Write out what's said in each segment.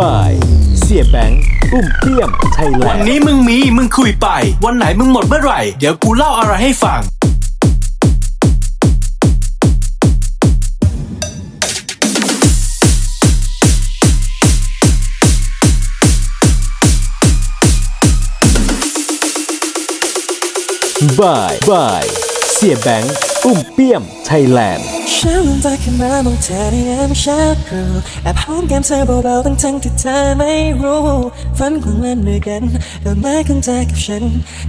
บาย เสียแบงค์อุ้มเปี้ยมไทยแลวันนด์ นี้มึงมีมึงคุยไป วันไหนมึงหมดเมื่อไหร่ เดี๋ยวกูเล่าอะไรให้ฟัง บาย บาย เสียแบงค์ อุ้มเปี้ยมไทยแลนด์ฉันตาขึ้นมามองเธอในยามเช้าครู่แอบหอมแก้มเธอเบาๆทั้งทั้งที่เธอไม่รู้ฝันของมันด้วยกันดอกไม้ของเธอกับฉัน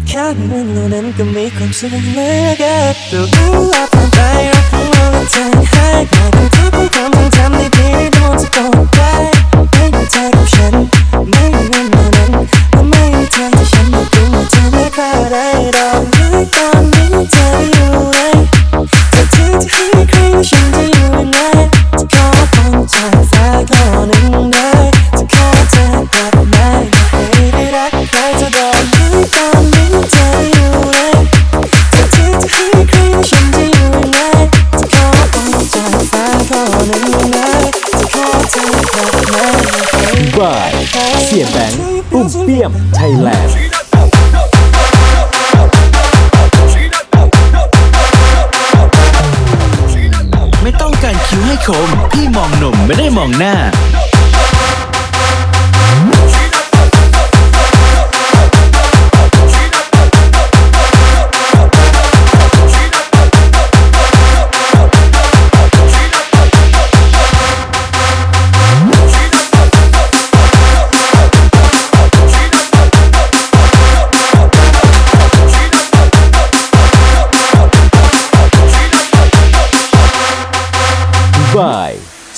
แค่นั้นเหล่านั้นก็มีความสุขเหลือเกินดูรู้ว่าผ่านไปรักของ เสียแบงค์อุ้มเปี้ยมไทยแลนด์ไม่ต้องการคิ้วให้คม พี่มองหนุ่มไม่ได้มองหน้า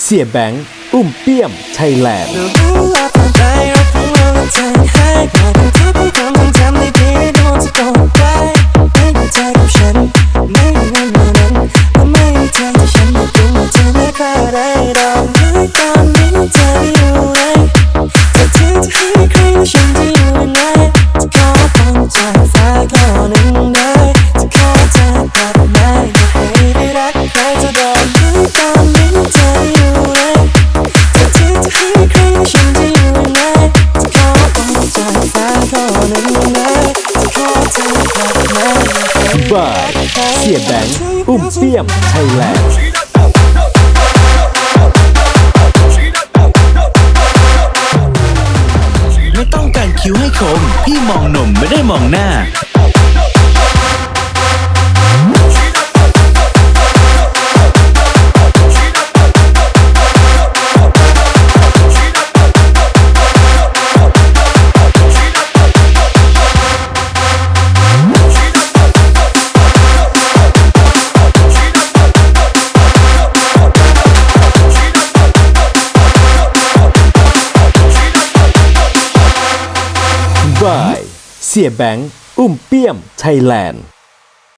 เสียแบงค์อุ้มเปี้ยมไทยแลนด์ เสียแบงค์อุ้มเปี้ยมไทยแลนด์ไม่ต้องการคิ้วให้คม พี่มองหนุ่มไม่ได้มองหน้า บาย เสียแบงค์ อุ้มเปี้ยม ไทยแลนด์